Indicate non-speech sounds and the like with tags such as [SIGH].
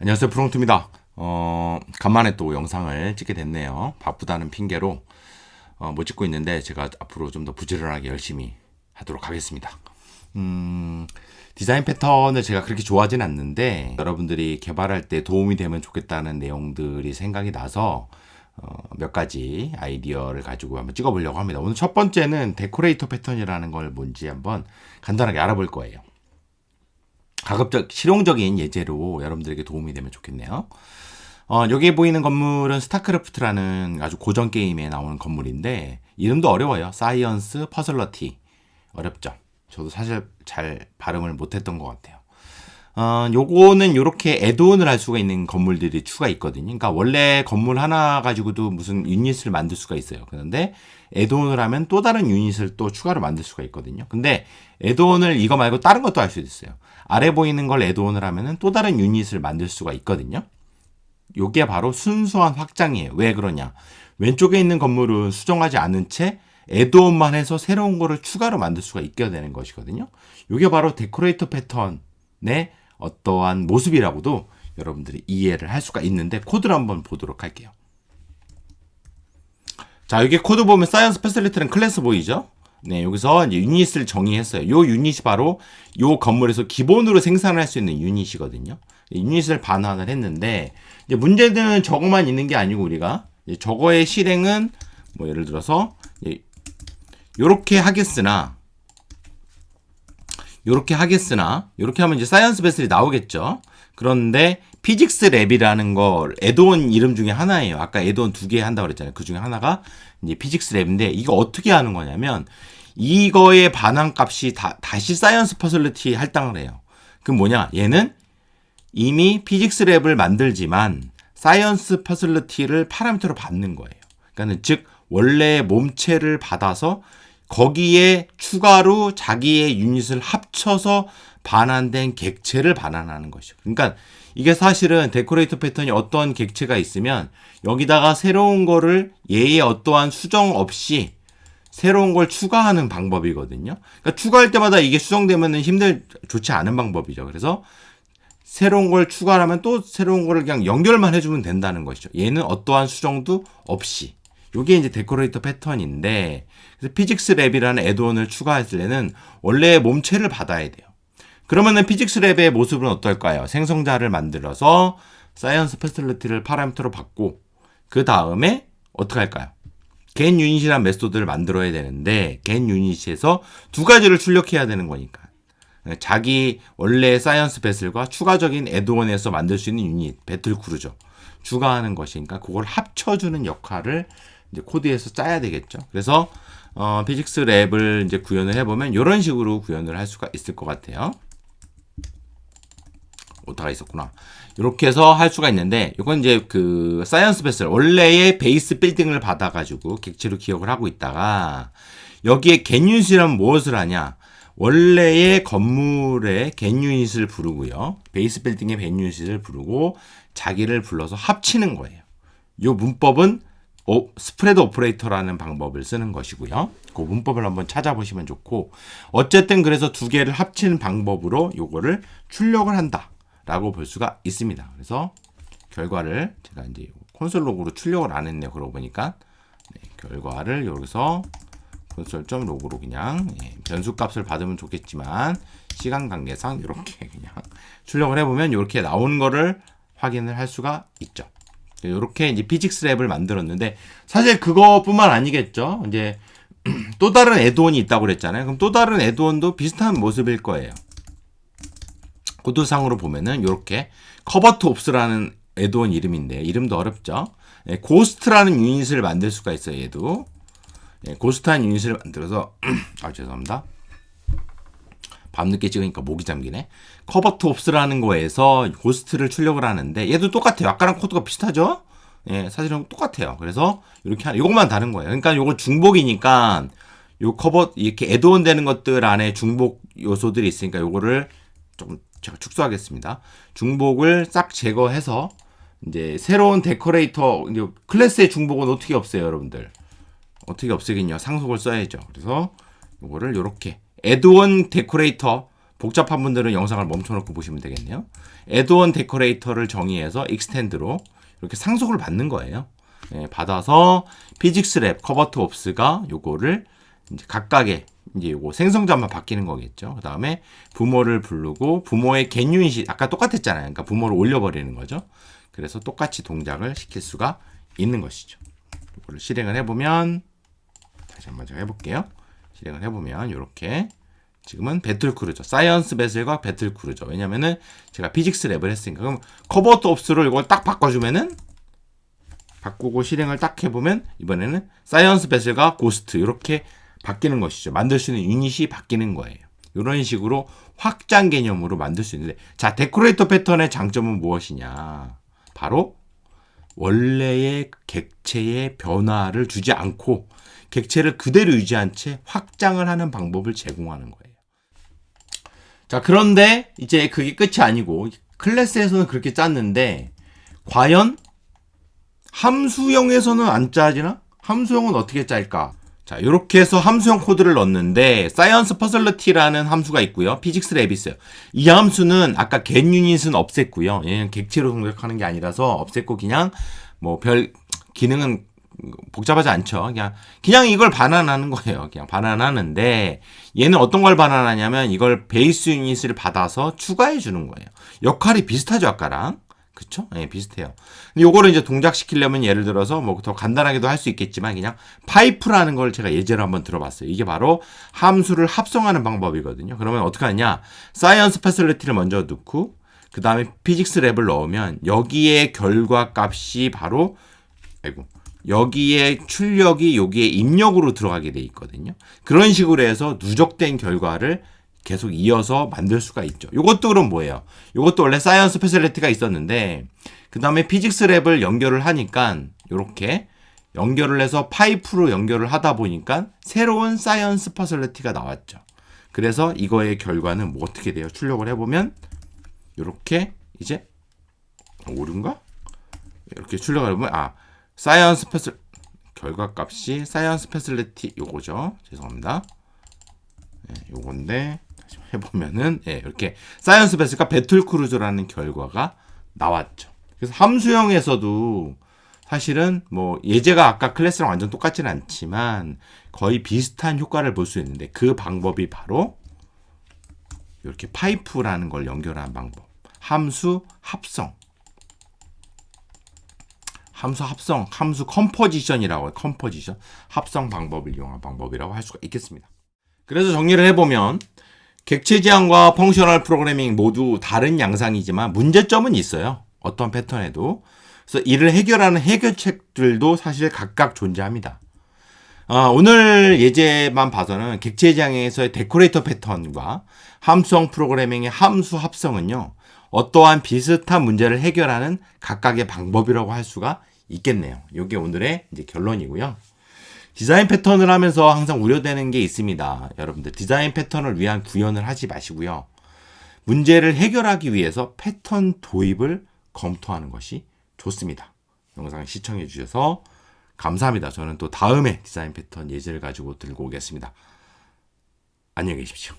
안녕하세요 프롱트입니다. 어, 간만에 또 영상을 찍게 됐네요. 바쁘다는 핑계로 어, 못 찍고 있는데 제가 앞으로 좀 더 부지런하게 열심히 하도록 하겠습니다. 음, 디자인 패턴을 제가 그렇게 좋아하진 않는데 여러분들이 개발할 때 도움이 되면 좋겠다는 내용들이 생각이 나서 어, 몇 가지 아이디어를 가지고 한번 찍어보려고 합니다. 오늘 첫 번째는 데코레이터 패턴이라는 걸 뭔지 한번 간단하게 알아볼 거예요. 가급적 실용적인 예제로 여러분들에게 도움이 되면 좋겠네요. 어, 여기에 보이는 건물은 스타크래프트라는 아주 고전 게임에 나오는 건물인데 이름도 어려워요. 사이언스 퍼즐러티 어렵죠. 저도 사실 잘 발음을 못했던 것 같아요. 어, 요거는 요렇게 애드온을 할 수가 있는 건물들이 추가 있거든요. 그러니까 원래 건물 하나 가지고도 무슨 유닛을 만들 수가 있어요. 그런데 애드온을 하면 또 다른 유닛을 또 추가로 만들 수가 있거든요. 근데 애드온을 이거 말고 다른 것도 할 수 있어요. 아래 보이는 걸 애드온을 하면은 또 다른 유닛을 만들 수가 있거든요. 요게 바로 순수한 확장이에요. 왜 그러냐? 왼쪽에 있는 건물은 수정하지 않은 채 애드온만 해서 새로운 거를 추가로 만들 수가 있게 되는 것이거든요. 요게 바로 데코레이터 패턴의 어떠한 모습이라고도 여러분들이 이해를 할 수가 있는데 코드를 한번 보도록 할게요. 자, 여기 코드 보면 사이언스 패슬리티는 클래스 보이죠? 네, 여기서 이제 유닛을 정의했어요. 요 유닛이 바로 요 건물에서 기본으로 생산할 수 있는 유닛이거든요. 유닛을 반환을 했는데 이제 문제는 저거만 있는 게 아니고 우리가 저거의 실행은 뭐 예를 들어서 요렇게 하겠으나 요렇게 하겠으나 요렇게 하면 이제 사이언스 베슬이 나오겠죠. 그런데 피직스 랩이라는 거 에드온 이름 중에 하나예요. 아까 에드온 두 개 한다고 그랬잖아요. 그 중에 하나가 이제 피직스 랩인데 이거 어떻게 하는 거냐면 이거의 반환 값이 다, 다시 사이언스 퍼슬리티 할당을 해요. 그럼 뭐냐? 얘는 이미 피직스 랩을 만들지만 사이언스 퍼슬리티를 파라미터로 받는 거예요. 그러니까 즉 원래 몸체를 받아서 거기에 추가로 자기의 유닛을 합쳐서 반환된 객체를 반환하는 것이죠. 그러니까 이게 사실은 데코레이터 패턴이 어떤 객체가 있으면 여기다가 새로운 거를 얘의 어떠한 수정 없이 새로운 걸 추가하는 방법이거든요. 그러니까 추가할 때마다 이게 수정되면 힘들 좋지 않은 방법이죠. 그래서 새로운 걸 추가하면 또 새로운 거를 그냥 연결만 해주면 된다는 것이죠. 얘는 어떠한 수정도 없이. 이게 이제 데코레이터 패턴인데 그래서 피직스 랩이라는 애드온을 추가했을 때는 원래 몸체를 받아야 돼요. 그러면은 피직스 랩의 모습은 어떨까요? 생성자를 만들어서 사이언스 패슬리티를 파라미터로 받고 그 다음에 어떻게 할까요? 겐 유닛이란 메소드를 만들어야 되는데 겐 유닛에서 두 가지를 출력해야 되는 거니까 자기 원래 사이언스 배슬과 추가적인 애드온에서 만들 수 있는 유닛 배틀 크루죠. 추가하는 것이니까 그걸 합쳐주는 역할을 이제 코드에서 짜야 되겠죠. 그래서 어, 피직스 랩을 이제 구현을 해보면 이런 식으로 구현을 할 수가 있을 것 같아요. 오타가 있었구나. 이렇게 해서 할 수가 있는데 이건 이제 그 사이언스 베슬 원래의 베이스 빌딩을 받아가지고 객체로 기억을 하고 있다가 여기에 겐유닛이라면 무엇을 하냐? 원래의 건물의 겐유닛을 부르고요. 베이스 빌딩의 겐유닛을 부르고 자기를 불러서 합치는 거예요. 이 문법은 오, 스프레드 오퍼레이터라는 방법을 쓰는 것이고요. 그 문법을 한번 찾아보시면 좋고 어쨌든 그래서 두 개를 합치는 방법으로 요거를 출력을 한다라고 볼 수가 있습니다. 그래서 결과를 제가 이제 콘솔 로그로 출력을 안 했네요. 그러고 보니까 네, 결과를 여기서 콘솔.로그로 점 그냥 예, 변수 값을 받으면 좋겠지만 시간 관계상 이렇게 그냥 [LAUGHS] 출력을 해보면 이렇게 나오는 거를 확인을 할 수가 있죠. 이렇게 이제 피직스 랩을 만들었는데 사실 그것뿐만 아니겠죠. 이제 [CLEARS THROAT] 또 다른 애드온이 있다고 그랬잖아요. 그럼 또 다른 애드온도 비슷한 모습일 거예요. 코드상으로 보면은 이렇게 커버트 옵스라는 애드온 이름인데 이름도 어렵죠. 예, 고스트라는 유닛을 만들 수가 있어요. 얘도 예, 고스트한 유닛을 만들어서 [CLEARS THROAT] 아 죄송합니다. 밤늦게 찍으니까 목이 잠기네. 커버트 옵스라는 거에서 고스트를 출력을 하는데 얘도 똑같아요. 아까랑 코드가 비슷하죠? 예, 사실은 똑같아요. 그래서 이렇게 하는 요것만 다른 거예요. 그러니까 요거 중복이니까 요 커버 이렇게 애드온 되는 것들 안에 중복 요소들이 있으니까 요거를 좀 제가 축소하겠습니다. 중복을 싹 제거해서 이제 새로운 데코레이터 이제 클래스의 중복은 어떻게 없애요, 여러분들? 어떻게 없애겠냐? 상속을 써야죠. 그래서 요거를 요렇게 애드온 데코레이터 복잡한 분들은 영상을 멈춰놓고 보시면 되겠네요. 애드온 데코레이터를 정의해서 익스텐드로 이렇게 상속을 받는 거예요. 예, 받아서 피직스 랩 커버트 옵스가 요거를 이제 각각의 이제 요거 생성자만 바뀌는 거겠죠. 그 다음에 부모를 부르고 부모의 유닛이 아까 똑같았잖아요. 그러니까 부모를 올려버리는 거죠. 그래서 똑같이 동작을 시킬 수가 있는 것이죠. 이거를 실행을 해보면 다시 한번 제가 해볼게요. 실행을 해보면 이렇게 지금은 배틀 크루저 사이언스 베슬과 배틀 크루저 왜냐면은 제가 피직스 랩을 했으니까 그럼 커버트 옵스로 이걸 딱 바꿔주면은 바꾸고 실행을 딱 해보면 이번에는 사이언스 베슬과 고스트 이렇게 바뀌는 것이죠. 만들 수 있는 유닛이 바뀌는 거예요. 이런 식으로 확장 개념으로 만들 수 있는데 자 데코레이터 패턴의 장점은 무엇이냐? 바로 원래의 객체의 변화를 주지 않고 객체를 그대로 유지한 채 확장을 하는 방법을 제공하는 거예요. 자, 그런데 이제 그게 끝이 아니고 클래스에서는 그렇게 짰는데 과연 함수형에서는 안 짜지나? 함수형은 어떻게 짤까? 자, 이렇게 해서 함수형 코드를 넣는데 사이언스 퍼슬러티라는 함수가 있고요. 피직스 랩이 있어요. 이 함수는 아까 get 유닛은 없앴고요. 얘는 객체로 동작하는 게 아니라서 없앴고 그냥 뭐 별 기능은 복잡하지 않죠. 그냥 그냥 이걸 반환하는 거예요. 그냥 반환하는데 얘는 어떤 걸 반환하냐면 이걸 베이스 유닛을 받아서 추가해 주는 거예요. 역할이 비슷하죠 아까랑. 그쵸? 예, 비슷해요. 근데 요거를 이제 동작시키려면 예를 들어서 뭐 더 간단하게도 할 수 있겠지만 그냥 파이프라는 걸 제가 예제로 한번 들어봤어요. 이게 바로 함수를 합성하는 방법이거든요. 그러면 어떻게 하냐? 사이언스 패슬리티를 먼저 넣고 그 다음에 피직스 랩을 넣으면 여기에 결과 값이 바로 아이고 여기에 출력이 여기에 입력으로 들어가게 돼 있거든요. 그런 식으로 해서 누적된 결과를 계속 이어서 만들 수가 있죠. 이것도 그럼 뭐예요? 이것도 원래 사이언스 패슬리티가 있었는데 그 다음에 피직스 랩을 연결을 하니까 이렇게 연결을 해서 파이프로 연결을 하다 보니까 새로운 사이언스 패슬리티가 나왔죠. 그래서 이거의 결과는 뭐 어떻게 돼요? 출력을 해보면 이렇게 이제 오른가? 이렇게 출력을 해보면 아 사이언스 패슬 결과값이 사이언스 패슬리티 요거죠. 죄송합니다. 네, 요건데 다시 [LAUGHS] 해보면은 예, 이렇게 사이언스 베스가 배틀 크루즈라는 결과가 나왔죠. 그래서 함수형에서도 사실은 뭐 예제가 아까 클래스랑 완전 똑같지는 않지만 거의 비슷한 효과를 볼 수 있는데 그 방법이 바로 이렇게 파이프라는 걸 연결하는 방법. 함수 합성. 함수 합성, 함수 컴포지션이라고 해요. 컴포지션. 합성 방법을 이용한 방법이라고 할 수가 있겠습니다. 그래서 정리를 해보면 객체 지향과 펑셔널 프로그래밍 모두 다른 양상이지만 문제점은 있어요. 어떤 패턴에도. 그래서 이를 해결하는 해결책들도 사실 각각 존재합니다. 아, 오늘 예제만 봐서는 객체 지향에서의 데코레이터 패턴과 함수형 프로그래밍의 함수 합성은요. 어떠한 비슷한 문제를 해결하는 각각의 방법이라고 할 수가 있겠네요. 이게 오늘의 이제 결론이고요. 디자인 패턴을 하면서 항상 우려되는 게 있습니다. 여러분들 디자인 패턴을 위한 구현을 하지 마시고요. 문제를 해결하기 위해서 패턴 도입을 검토하는 것이 좋습니다. 영상 시청해 주셔서 감사합니다. 저는 또 다음에 디자인 패턴 예제를 가지고 들고 오겠습니다. 안녕히 계십시오.